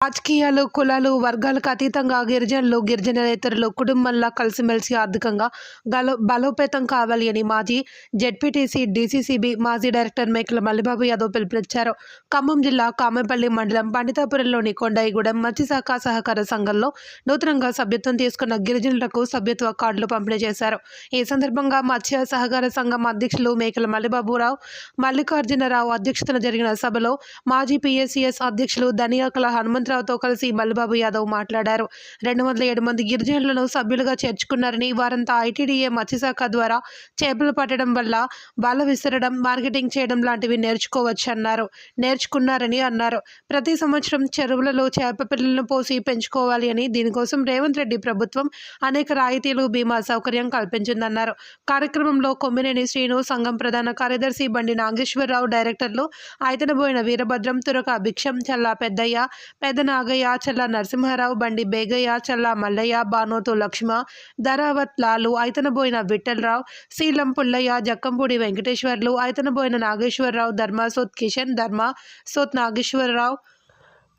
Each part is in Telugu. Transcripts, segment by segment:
రాజకీయాలు కులాలు వర్గాలకు అతీతంగా గిరిజనులు గిరిజనేతరులు కుటుంబంలో కలిసిమెలిసి ఆర్థికంగా గలో బలోపేతం కావాలి అని మాజీ జెడ్పీటీసీ డీసీసీబీ మాజీ డైరెక్టర్ మేకల మల్లిబాబు యాదవ్ పిలుపునిచ్చారు. ఖమ్మం జిల్లా కామెపల్లి మండలం పండితాపురంలోని కొండాయిగూడెం మత్స్యశాఖ సహకార సంఘంలో నూతనంగా సభ్యత్వం తీసుకున్న గిరిజనులకు సభ్యత్వ కార్డులు పంపిణీ చేశారు. ఈ సందర్భంగా మత్స్య సహకార సంఘం అధ్యక్షులు మేకల మల్లిబాబురావు మల్లికార్జునరావు అధ్యక్షతన జరిగిన సభలో మాజీ పీఎస్సీఎస్ అధ్యక్షులు ధనియాకల హనుమంతరావుతో కలిసి మల్లబాబు యాదవ్ మాట్లాడారు. రెండు వందల ఏడు మంది గిరిజనులను సభ్యులుగా చేర్చుకున్నారని వారంతా ఐటీడీఏ మత్స్యశాఖ ద్వారా చేపలు పట్టడం వల్ల బాల విసరడం మార్కెటింగ్ చేయడం లాంటివి నేర్చుకోవచ్చన్నారు. నేర్చుకున్నారని అన్నారు. ప్రతి సంవత్సరం చెరువులలో చేప పిల్లలను పోసి పెంచుకోవాలి అని దీనికోసం రేవంత్ రెడ్డి ప్రభుత్వం అనేక రాయితీలు బీమా సౌకర్యం కల్పించిందన్నారు. కార్యక్రమంలో కొమ్మినేని శ్రీను సంఘం ప్రధాన కార్యదర్శి బండి నాగేశ్వరరావు డైరెక్టర్లు ఐతనబోయిన వీరభద్రం తురక భిక్షం చల్లా పెద్దయ్య పెద్ద నాగయ్య చల్లా నరసింహారావు బండి బేగయ్య చల్లా మల్లయ్య బానోతు లక్ష్మ ధరావత్ లాలు అయితనబోయిన విఠలరావు శీలం పుల్లయ్య జక్కంపూడి వెంకటేశ్వర్లు అయితనబోయిన నాగేశ్వరరావు ధర్మ సోత్ కిషన్ ధర్మ సోత్ నాగేశ్వరరావు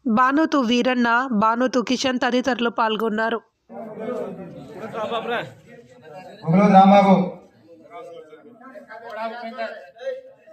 బానోతు వీరన్న బానోతు కిషన్ తదితరులు పాల్గొన్నారు. ఒకరోజు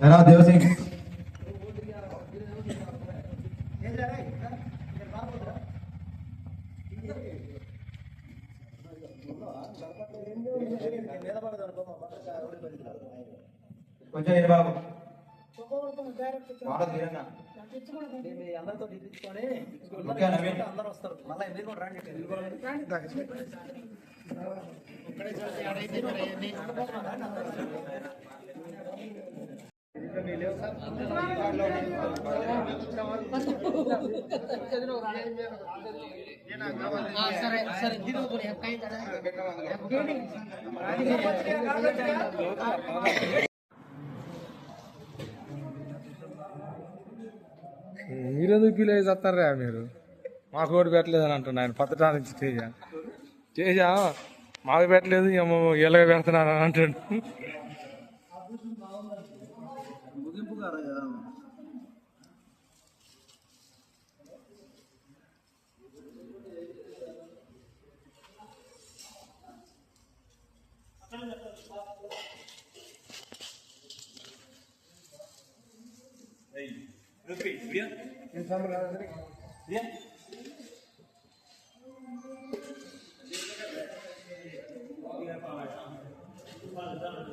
జరా దేవసింగ్ కొంచెం ఇది బాబు. అందరితో అందరూ వస్తారు. మళ్ళీ మీరు కూడా రండి సరే సరే మీరెందుకు ఫీల్ అయ్యి చేస్తారా మీరు? మాకు ఓటు పెట్టలేదని అని అంటున్నా ఆయన చేశా? మాకు పెట్టలేదు ఎలాగ పెడుతున్నాను అని అంటాడు. Bien, bien.